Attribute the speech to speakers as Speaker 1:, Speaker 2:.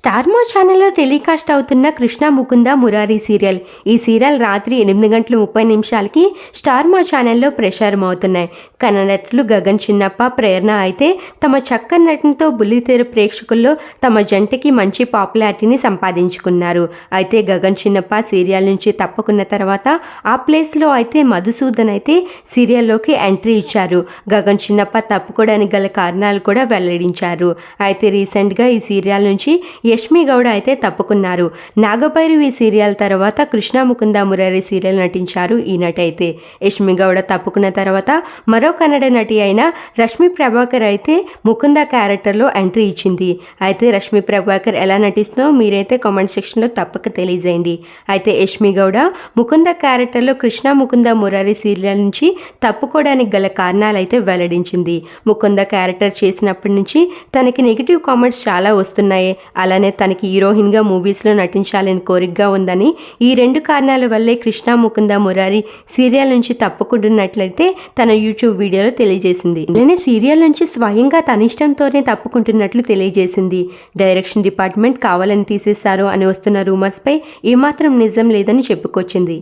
Speaker 1: స్టార్మా ఛానల్లో టెలికాస్ట్ అవుతున్న కృష్ణ ముకుంద మురారి సీరియల్. ఈ సీరియల్ రాత్రి ఎనిమిది గంటల ముప్పై నిమిషాలకి స్టార్మా ఛానల్లో ప్రసారం అవుతున్నాయి. కన్నడట్లు గగన్ చిన్నప్ప ప్రేరణ అయితే తమ చక్కని నటనతో బుల్లితెర ప్రేక్షకుల్లో తమ జంటకి మంచి పాపులారిటీని సంపాదించుకున్నారు. అయితే గగన్ చిన్నప్ప సీరియల్ నుంచి తప్పుకున్న తర్వాత ఆ ప్లేస్లో అయితే మధుసూదన్ అయితే సీరియల్లోకి ఎంట్రీ ఇచ్చారు. గగన్ చిన్నప్ప తప్పుకోవడానికి గల కారణాలు కూడా వెల్లడించారు. అయితే రీసెంట్గా ఈ సీరియల్ నుంచి యష్మి గౌడ అయితే తప్పుకున్నారు. నాగభైరవి సీరియల్ తర్వాత కృష్ణ ముకుంద మురారి సీరియల్ నటించారు ఈ నటి అయితే. యష్మి గౌడ తప్పుకున్న తర్వాత మరో కన్నడ నటి అయిన రష్మి ప్రభాకర్ అయితే ముకుంద క్యారెక్టర్లో ఎంట్రీ ఇచ్చింది. అయితే రష్మి ప్రభాకర్ ఎలా నటిస్తుందో మీరైతే కామెంట్ సెక్షన్లో తప్పక తెలియజేయండి. అయితే యష్మి గౌడ ముకుంద క్యారెక్టర్లో కృష్ణ ముకుంద మురారి సీరియల్ నుంచి తప్పుకోవడానికి గల కారణాలు అయితే వెల్లడించింది. ముకుంద క్యారెక్టర్ చేసినప్పటి నుంచి తనకి నెగిటివ్ కామెంట్స్ చాలా వస్తున్నాయి. అలానే తనకి హీరోయిన్గా మూవీస్లో నటించాలని కోరికగా ఉందని ఈ రెండు కారణాల వల్లే కృష్ణ ముకుంద మురారి సీరియల్ నుంచి తప్పుకుంటున్నట్లయితే తన యూట్యూబ్ వీడియోలో తెలియజేసింది. నేను సీరియల్ నుంచి స్వయంగా తన ఇష్టంతోనే తప్పుకుంటున్నట్లు తెలియజేసింది. డైరెక్షన్ డిపార్ట్మెంట్ కావాలని తీసేశారు అని వస్తున్న రూమర్స్పై ఏమాత్రం నిజం లేదని చెప్పుకొచ్చింది.